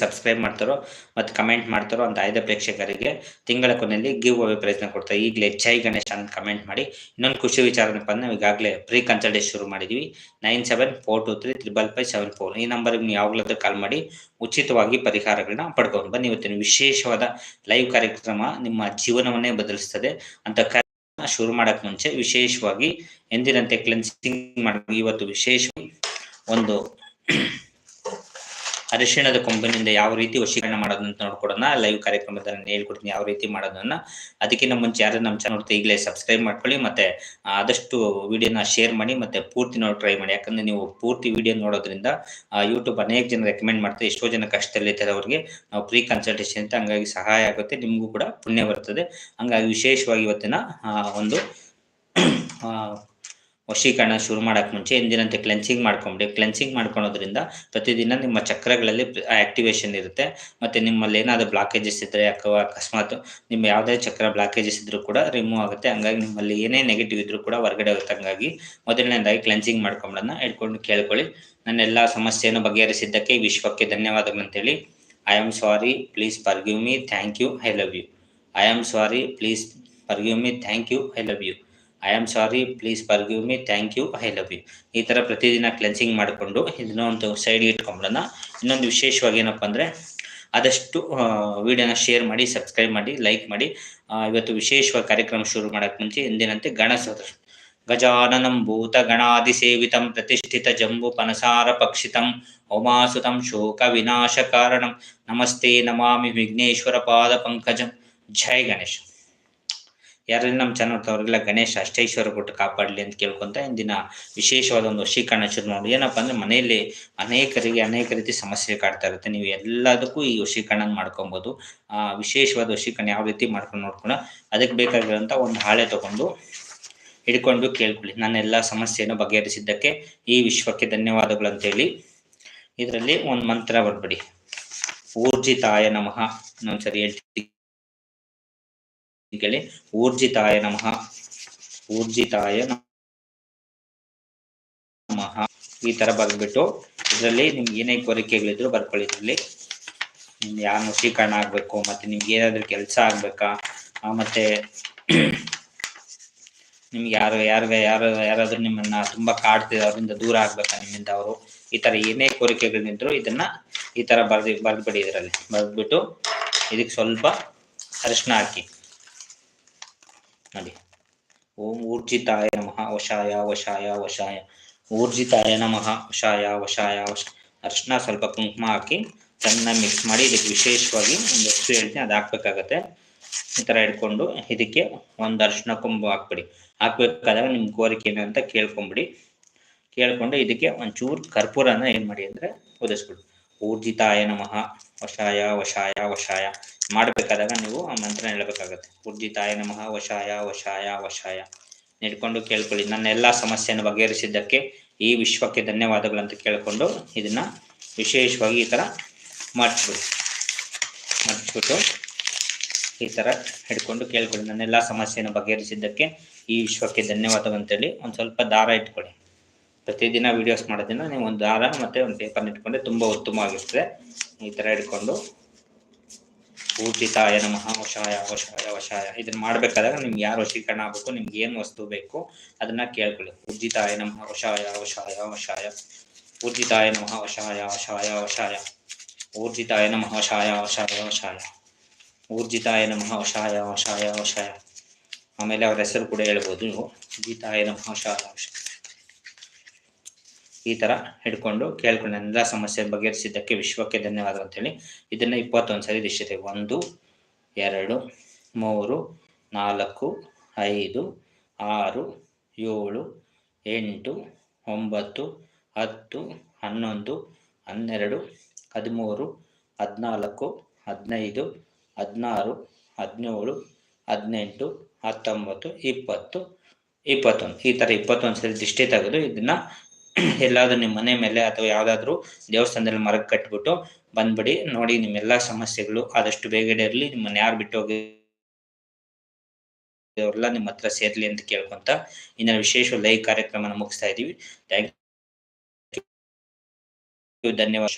Subscribe ಮಾಡ್ತಾರೋ ಮತ್ತು comment ಮಾಡ್ತಾರೋ ಅಂತ ಆಯ್ದ ಪ್ರೇಕ್ಷಕರಿಗೆ ತಿಂಗಳ ಕೊನೆಯಲ್ಲಿ ಗಿವ್ ಅವೇ ಪ್ರಯತ್ನ ಕೊಡ್ತಾರೆ ಈಗಲೇ ಜೈ ಗಣೇಶ್ ಅಂತ ಕಮೆಂಟ್ ಮಾಡಿ. ಇನ್ನೊಂದು ಖುಷಿ ವಿಚಾರ ಏನಪ್ಪ ನಾವು ಈಗಾಗಲೇ ಪ್ರೀ ಕನ್ಸಲ್ಟೇಷನ್ ಶುರು ಮಾಡಿದ್ವಿ. Nine seven four two three triple five seven four ಈ ನಂಬರ್ಗೆ ನೀವು ಯಾವಾಗಲಾದ್ರೂ ಕಾಲ್ ಮಾಡಿ ಉಚಿತವಾಗಿ ಪರಿಹಾರಗಳನ್ನ ಪಡ್ಕೊಂಡು ಬನ್ನಿ. ಇವತ್ತಿನ ವಿಶೇಷವಾದ ಲೈವ್ ಕಾರ್ಯಕ್ರಮ ನಿಮ್ಮ ಜೀವನವನ್ನೇ ಬದಲಿಸ್ತದೆ ಅಂತ ಶುರು ಮಾಡಕ್ ಮುಂಚೆ ವಿಶೇಷವಾಗಿ ಎಂದಿನಂತೆ ಕ್ಲೆನ್ಸಿಂಗ್ ಮಾಡಿ ಇವತ್ತು ವಿಶೇಷವಾಗಿ ಒಂದು ಅರಿಶಿಣದ ಕೊಂಬಿನಿಂದ ಯಾವ ರೀತಿ ವಶೀಕರಣ ಮಾಡೋದಂತ ನೋಡ್ಕೊಡೋಣ. ಲೈವ್ ಕಾರ್ಯಕ್ರಮದಲ್ಲಿ ಹೇಳ್ಕೊಡ್ತೀನಿ ಯಾವ ರೀತಿ ಮಾಡೋದನ್ನ. ಅದಕ್ಕಿಂತ ಮುಂಚೆ ಯಾರು ನಮ್ಮ ಚಾನಲ್ ಈಗಲೇ ಸಬ್ಸ್ಕ್ರೈಬ್ ಮಾಡ್ಕೊಳ್ಳಿ ಮತ್ತೆ ಆದಷ್ಟು ವಿಡಿಯೋನ ಶೇರ್ ಮಾಡಿ ಮತ್ತೆ ಪೂರ್ತಿ ನೋಡಿ ಟ್ರೈ ಮಾಡಿ. ಯಾಕಂದ್ರೆ ನೀವು ಪೂರ್ತಿ ವಿಡಿಯೋ ನೋಡೋದ್ರಿಂದ ಯೂಟ್ಯೂಬ್ ಅನೇಕ ಜನ ರೆಕಮೆಂಡ್ ಮಾಡ್ತಾರೆ. ಎಷ್ಟೋ ಜನ ಕಷ್ಟದಲ್ಲಿದ್ದಾರೆ ಅವರಿಗೆ. ನಾವು ಫ್ರೀ ಕನ್ಸಲ್ಟೇಷನ್ ಅಂತ ಹಂಗಾಗಿ ಸಹಾಯ ಆಗುತ್ತೆ. ನಿಮಗೂ ಕೂಡ ಪುಣ್ಯ ಬರ್ತದೆ. ಹಂಗಾಗಿ ವಿಶೇಷವಾಗಿ ಇವತ್ತಿನ ಒಂದು ವಶೀಕರಣ ಶುರು ಮಾಡಕ್ ಮುಂಚೆ ಎಂದಿನಂತೆ ಕ್ಲೆನ್ಸಿಂಗ್ ಮಾಡ್ಕೊಂಬಿಡಿ. ಕ್ಲೆನ್ಸಿಂಗ್ ಮಾಡ್ಕೊಳೋದ್ರಿಂದ ಪ್ರತಿದಿನ ನಿಮ್ಮ ಚಕ್ರಗಳಲ್ಲಿ ಆಕ್ಟಿವೇಶನ್ ಇರುತ್ತೆ. ಮತ್ತೆ ನಿಮ್ಮಲ್ಲಿ ಏನಾದರೂ ಬ್ಲಾಕೇಜಸ್ ಇದ್ದರೆ ಅಥವಾ ಅಕಸ್ಮಾತ್ ನಿಮ್ಮ ಯಾವುದೇ ಚಕ್ರ ಬ್ಲಾಕೇಜಸ್ ಇದ್ದರೂ ಕೂಡ ರಿಮೂವ್ ಆಗುತ್ತೆ. ಹಂಗಾಗಿ ನಿಮ್ಮಲ್ಲಿ ಏನೇ ನೆಗೆಟಿವ್ ಇದ್ದರೂ ಕೂಡ ಹೊರಗಡೆ ಹೋಗುತ್ತೆ ಹಂಗಾಗಿ ಮೊದಲನೇದಾಗಿ ಕ್ಲೆನ್ಸಿಂಗ್ ಮಾಡ್ಕೊಂಬಿಡೋಣ ಹೇಳ್ಕೊಂಡು ಕೇಳ್ಕೊಳ್ಳಿ. ನನ್ನ ಎಲ್ಲ ಸಮಸ್ಯೆಯನ್ನು ಬಗೆಹರಿಸಿದ್ದಕ್ಕೆ ವಿಶ್ವಕ್ಕೆ ಧನ್ಯವಾದಗಳು ಅಂತೇಳಿ. I am sorry please forgive me thank you I love you I am sorry please forgive me thank you I love you I am sorry please forgive me thank you I love you ಈ ಥರ ಪ್ರತಿದಿನ cleansing ಮಾಡಿಕೊಂಡು ಇದನ್ನ side ಇಟ್ಕೊಂಬಿಡೋಣ ಇನ್ನೊಂದು ವಿಶೇಷವಾಗಿ ಏನಪ್ಪ ಅಂದರೆ ಆದಷ್ಟು ವಿಡಿಯೋನ ಶೇರ್ ಮಾಡಿ ಸಬ್ಸ್ಕ್ರೈಬ್ ಮಾಡಿ ಲೈಕ್ ಮಾಡಿ. ಇವತ್ತು ವಿಶೇಷವಾಗಿ ಕಾರ್ಯಕ್ರಮ ಶುರು ಮಾಡೋಕ್ಕೆ ಮುಂಚೆ ಎಂದಿನಂತೆ ಗಣಸೋದ್ರ ಗಜಾನನಂ ಭೂತ ಗಣಾದಿಸೇವಿತಂ ಪ್ರತಿಷ್ಠಿತ ಜಂಬು ಪನಸಾರ ಪಕ್ಷಿತಂ ಉಮಾಸುತಂ ಶೋಕ ವಿನಾಶ ಕಾರಣಂ. ನಮಸ್ತೆ ನಮಾಮಿ ವಿಘ್ನೇಶ್ವರ ಪಾದ ಪಂಕಜಂ. ಜೈ ಗಣೇಶ್. ಯಾರೆಲ್ಲ ನಮ್ಮ ಚಾನಲ್ ತವರಿಗೆಲ್ಲ ಗಣೇಶ ಅಷ್ಟೈಶ್ವರ ಕೊಟ್ಟು ಕಾಪಾಡಲಿ ಅಂತ ಕೇಳ್ಕೊಂತ ಇಂದಿನ ವಿಶೇಷವಾದ ಒಂದು ವಶೀಕರಣ ಶುರು ಮಾಡಿ ಏನಪ್ಪ ಅಂದ್ರೆ ಮನೆಯಲ್ಲಿ ಅನೇಕರಿಗೆ ಅನೇಕ ರೀತಿ ಸಮಸ್ಯೆ ಕಾಡ್ತಾ ಇರುತ್ತೆ. ನೀವು ಎಲ್ಲದಕ್ಕೂ ಈ ವಶೀಕರಣ ಮಾಡ್ಕೊಬೋದು. ಆ ವಿಶೇಷವಾದ ವಶೀಕರಣ ಯಾವ ರೀತಿ ಮಾಡ್ಕೊಂಡು ನೋಡ್ಕೊಂಡು ಅದಕ್ಕೆ ಬೇಕಾಗಿರೋಂಥ ಒಂದು ಹಾಳೆ ತಗೊಂಡು ಹಿಡ್ಕೊಂಡು ಕೇಳ್ಕೊಳ್ಳಿ. ನನ್ನ ಎಲ್ಲ ಸಮಸ್ಯೆಯನ್ನು ಬಗೆಹರಿಸಿದ್ದಕ್ಕೆ ಈ ವಿಶ್ವಕ್ಕೆ ಧನ್ಯವಾದಗಳು ಅಂತೇಳಿ. ಇದರಲ್ಲಿ ಒಂದು ಮಂತ್ರ ಬರ್ಬಿಡಿ. ಊರ್ಜಿತಾಯ ನಮಃ. ಇನ್ನೊಂದ್ಸರಿ ಹೇಳ್ತೀನಿ. ಕೇಳಿ ಊರ್ಜಿತಾಯ ನಮಃ. ಊರ್ಜಿತಾಯ ನಮಃ. ಈ ತರ ಬರ್ಬಿಟ್ಟು ಇದರಲ್ಲಿ ನಿಮ್ಗೆ ಏನೇ ಕೋರಿಕೆಗಳಿದ್ರು ಬರ್ಕೊಳ್ಳಿ ಇದರಲ್ಲಿ. ಯಾವ ವಶೀಕರಣ ಆಗ್ಬೇಕು, ಮತ್ತೆ ನಿಮ್ಗೆ ಏನಾದ್ರು ಕೆಲಸ ಆಗ್ಬೇಕಾ? ಮತ್ತೆ ನಿಮ್ಗೆ ಯಾರು ಯಾರು ಯಾರು, ಯಾರಾದ್ರೂ ನಿಮ್ಮನ್ನ ತುಂಬಾ ಕಾಡ್ತಿದ್ರು ಅವರಿಂದ ದೂರ ಆಗ್ಬೇಕಾ ನಿಮ್ಮಿಂದ ಅವರು? ಈ ತರ ಏನೇ ಕೋರಿಕೆಗಳಿದ್ರು ಇದನ್ನ ಈ ತರ ಬರ್ದು, ಬರ್ದ್ಬಿಡಿ ಇದರಲ್ಲಿ. ಬರ್ದ್ಬಿಟ್ಟು ಇದಕ್ಕೆ ಸ್ವಲ್ಪ ಅರಿಶಿನ ಹಾಕಿ. ನೋಡಿ ಓಂ ಊರ್ಜಿತಾಯ ನಮಃ ವಶಾಯ ವಶಾಯ ವಶಾಯ. ಊರ್ಜಿತಾಯ ನಮಃ ವಶಾಯ ವಶಾಯ ವಶ. ಅರ್ಶಿನ ಸ್ವಲ್ಪ ಕುಂಕುಮ ಹಾಕಿ ಚೆನ್ನಾಗಿ ಮಿಕ್ಸ್ ಮಾಡಿ ಇದಕ್ಕೆ ವಿಶೇಷವಾಗಿ ಒಂದು ಹೆಸರು ಹೇಳ್ತೀನಿ ಅದು ಹಾಕ್ಬೇಕಾಗತ್ತೆ. ಈ ಥರ ಹಿಡ್ಕೊಂಡು ಇದಕ್ಕೆ ಒಂದು ಅರ್ಶಿನ ಕುಂಬ ಹಾಕ್ಬಿಡಿ. ಹಾಕ್ಬೇಕಾದಾಗ ನಿಮ್ಮ ಕೋರಿಕೆ ಏನು ಅಂತ ಕೇಳ್ಕೊಂಬಿಡಿ. ಕೇಳ್ಕೊಂಡು ಇದಕ್ಕೆ ಒಂಚೂರು ಕರ್ಪೂರನ ಏನು ಮಾಡಿ ಅಂದರೆ ಓದಿಸ್ಬಿಡಿ ಊರ್ಜಿತಾಯ ನಮಃ. ವಶಾಯ ವಶಾಯ ವಶಾಯ ಮಾಡಬೇಕಾದಾಗ ನೀವು ಆ ಮಂತ್ರ ಹೇಳಬೇಕಾಗತ್ತೆ. ತಾಯಿ ನಮಃ, ವಶಾಯ ವಶಾಯ ವಶಾಯ. ನೆಡ್ಕೊಂಡು ಕೇಳ್ಕೊಳ್ಳಿ. ನನ್ನ ಎಲ್ಲ ಸಮಸ್ಯೆಯನ್ನು ಬಗೆಹರಿಸಿದ್ದಕ್ಕೆ ಈ ವಿಶ್ವಕ್ಕೆ ಧನ್ಯವಾದಗಳು ಅಂತ ಕೇಳ್ಕೊಂಡು ಇದನ್ನ ವಿಶೇಷವಾಗಿ ಈ ಥರ ಮಾಡಿಸ್ಬಿಡಿ. ಮಾಡಿಸ್ಬಿಟ್ಟು ಈ ಥರ ಹಿಡ್ಕೊಂಡು ಕೇಳ್ಕೊಳ್ಳಿ. ನನ್ನೆಲ್ಲ ಸಮಸ್ಯೆಯನ್ನು ಬಗೆಹರಿಸಿದ್ದಕ್ಕೆ ಈ ವಿಶ್ವಕ್ಕೆ ಧನ್ಯವಾದಗಳು ಅಂತೇಳಿ ಒಂದು ಸ್ವಲ್ಪ ದಾರ ಇಟ್ಕೊಳ್ಳಿ. ಪ್ರತಿದಿನ ವಿಡಿಯೋಸ್ ಮಾಡೋದ್ರಿಂದ ನೀವು ಒಂದು ದಾರ ಮತ್ತೆ ಒಂದು ಪೇಪರ್ನ ಇಟ್ಕೊಂಡ್ರೆ ತುಂಬ ಉತ್ತಮವಾಗಿರ್ತದೆ. ಈ ಥರ ಹಿಡ್ಕೊಂಡು ಊಟಿತಾಯ ನಮಃ, ವಶಾಯ ವಶಾಯ ವಶಾಯ. ಇದನ್ನ ಮಾಡ್ಬೇಕಾದಾಗ ನಿಮ್ಗೆ ಯಾರು ವಶೀಕರಣ ಆಗಬೇಕು, ನಿಮ್ಗೆ ಏನು ವಸ್ತು ಬೇಕು ಅದನ್ನ ಕೇಳ್ಕೊಳ್ಳಿ. ಊರ್ಜಿತಾಯ ನಮಃ, ವಶಾಯ ವಶಾಯ ವಶಾಯ. ಊರ್ಜಿತಾಯ ನಮಃ, ವಶಾಯ ವಶಾಯ ವಶಾಯ. ಊರ್ಜಿತಾಯ ನಮಃ, ವಶಾಯ ವಶಾಯ ವಶಾಯ. ಊರ್ಜಿತಾಯ ನಮಃ, ವಶಾಯ ವಶಾಯ ವಶಾಯ. ಆಮೇಲೆ ಅವ್ರ ಹೆಸರು ಕೂಡ ಹೇಳ್ಬೋದು ನೀವು. ಊರ್ಜಿತಾಯ ನಮಃ, ವಶಾಯ ವಶಾಯ. ಈ ತರ ಹಿಡ್ಕೊಂಡು ಕೇಳ್ಕೊಂಡು, ಎಲ್ಲ ಸಮಸ್ಯೆ ಬಗೆಹರಿಸಿದ್ದಕ್ಕೆ ವಿಶ್ವಕ್ಕೆ ಧನ್ಯವಾದ ಅಂತೇಳಿ. ಇದನ್ನ ಇಪ್ಪತ್ತೊಂದು ಸರಿ ದಿಶ್ಯತೆ. ಒಂದು, ಎರಡು, ಮೂರು, ನಾಲ್ಕು, ಐದು, ಆರು, ಏಳು, ಎಂಟು, ಒಂಬತ್ತು, ಹತ್ತು, ಹನ್ನೊಂದು, ಹನ್ನೆರಡು, ಹದಿಮೂರು, ಹದಿನಾಲ್ಕು, ಹದಿನೈದು, ಹದಿನಾರು, ಹದಿನೇಳು, ಹದಿನೆಂಟು, ಹತ್ತೊಂಬತ್ತು, ಇಪ್ಪತ್ತು, ಇಪ್ಪತ್ತೊಂದು. ಈ ಥರ ಇಪ್ಪತ್ತೊಂದು ಸರಿ ದಿಷ್ಟಿ ತೆಗೆದು ಇದನ್ನ ಎಲ್ಲಾದ್ರೂ ನಿಮ್ಮ ಮನೆ ಮೇಲೆ ಅಥವಾ ಯಾವ್ದಾದ್ರು ದೇವಸ್ಥಾನದಲ್ಲಿ ಮರಕ್ಕೆ ಕಟ್ಬಿಟ್ಟು ಬಂದ್ಬಿಡಿ. ನೋಡಿ, ನಿಮ್ಮೆಲ್ಲ ಸಮಸ್ಯೆಗಳು ಆದಷ್ಟು ಬೇಗನೆ ಇರಲಿ. ನಿಮ್ಮನ್ನ ಯಾರು ಬಿಟ್ಟು ಹೋಗಿ ಅವರೆಲ್ಲ ನಿಮ್ಮ ಹತ್ರ ಸೇರ್ಲಿ ಅಂತ ಕೇಳ್ಕೊಂತ ಇನ್ನ ವಿಶೇಷ ಲೈವ್ ಕಾರ್ಯಕ್ರಮನ ಮುಗಿಸ್ತಾ ಇದೀವಿ. ಥ್ಯಾಂಕ್ ಯು ಧನ್ಯವಾದ